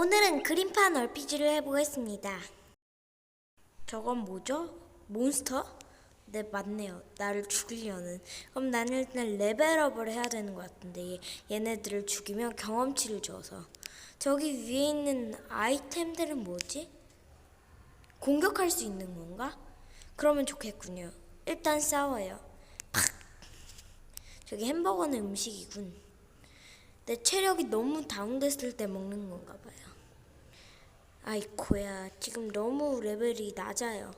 오늘은 그림판 RPG를 해보겠습니다. 저건 뭐죠? 몬스터? 네, 맞네요. 나를 죽이려는. 그럼 나는 일단 레벨업을 해야 되는 것 같은데, 얘- 얘네들을 죽이면 경험치를 줘서. 저기 위에 있는 아이템들은 뭐지? 공격할 수 있는 건가? 그러면 좋겠군요. 일단 싸워요. 팍! 저기 햄버거는 음식이군. 내 체력이 너무 다운됐을 때 먹는 건가 봐요. 아이코야, 지금 너무 레벨이 낮아요.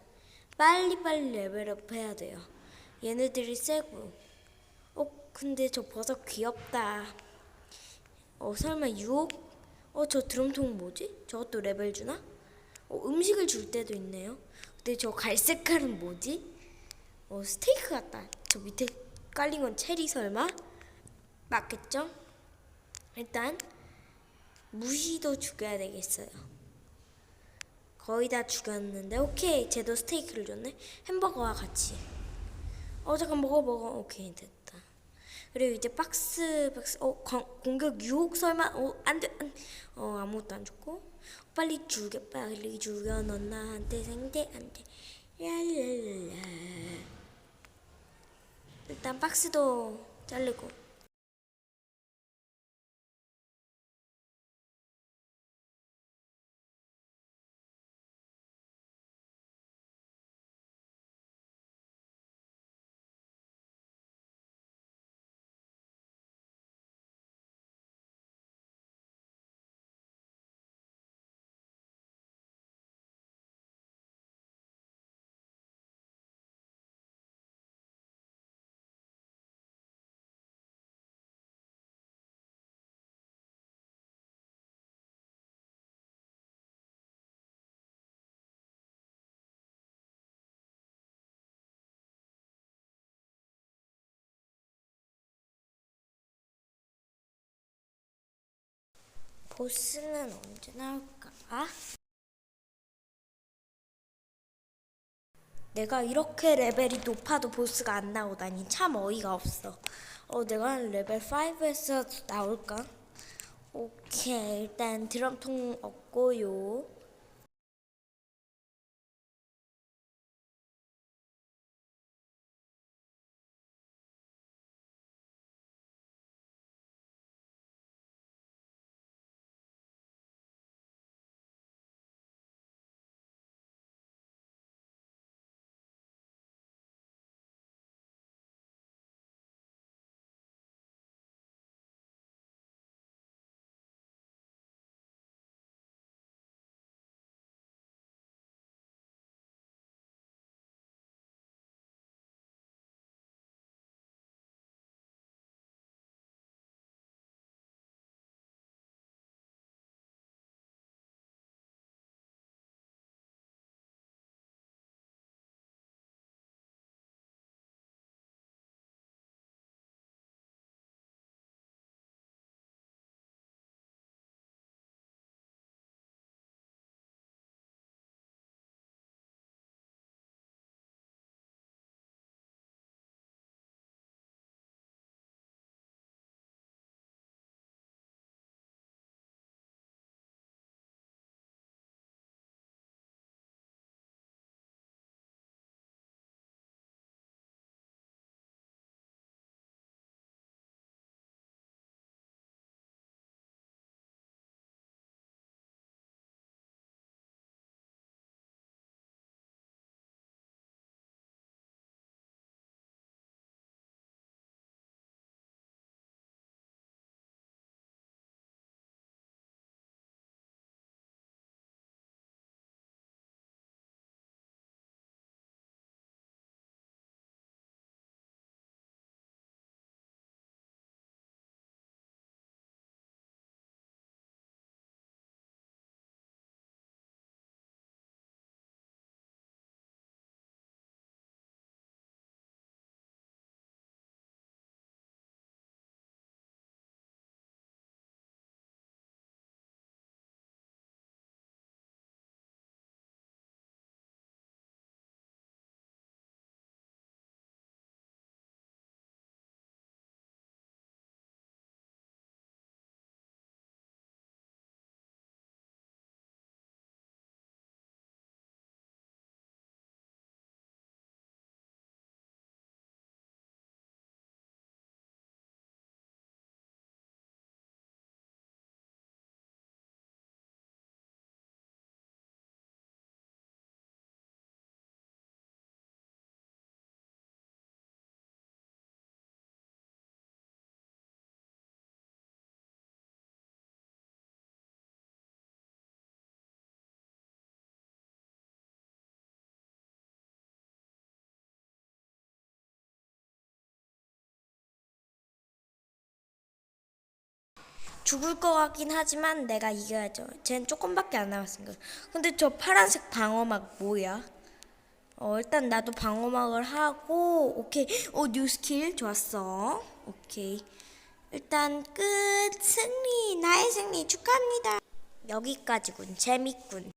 빨리빨리 레벨업 해야 돼요. 얘네들이 세고. 어, 근데 저 버섯 귀엽다. 어, 설마 유혹? 어, 저 드럼통 뭐지? 저것도 레벨 주나? 어, 음식을 줄 때도 있네요. 근데 저 갈색 칼은 뭐지? 어, 스테이크 같다. 저 밑에 깔린 건 체리 설마? 맞겠죠? 일단 무시도 죽여야 되겠어요. 거의 다 죽였는데 오케이 쟤도 스테이크를 줬네. 햄버거와 같이. 어 잠깐 먹어 먹어. 오케이 됐다. 그리고 이제 박스 박스. 어 공- 공격 유혹 설마? 어 안돼 어 아무것도 안 줬고. 빨리 죽여 빨리 죽여. 넌 나한테 상대 안돼. 랄랄라. 일단 박스도 자르고 보스는 언제 나올까? 내가 이렇게 레벨이 높아도 보스가 안 나오다니 참 어이가 없어. 어, 내가 한 레벨 5에서 나올까? 오케이, 일단 드럼통 없고요. 죽을 것 같긴 하지만 내가 이겨야죠. 쟨 조금밖에 안 남았으니까. 근데 저 파란색 방어막 뭐야? 어 일단 나도 방어막을 하고 오케이. 어 뉴스킬 좋았어. 오케이. 일단 끝 승리 나의 승리 축하합니다. 여기까지군 재밌군.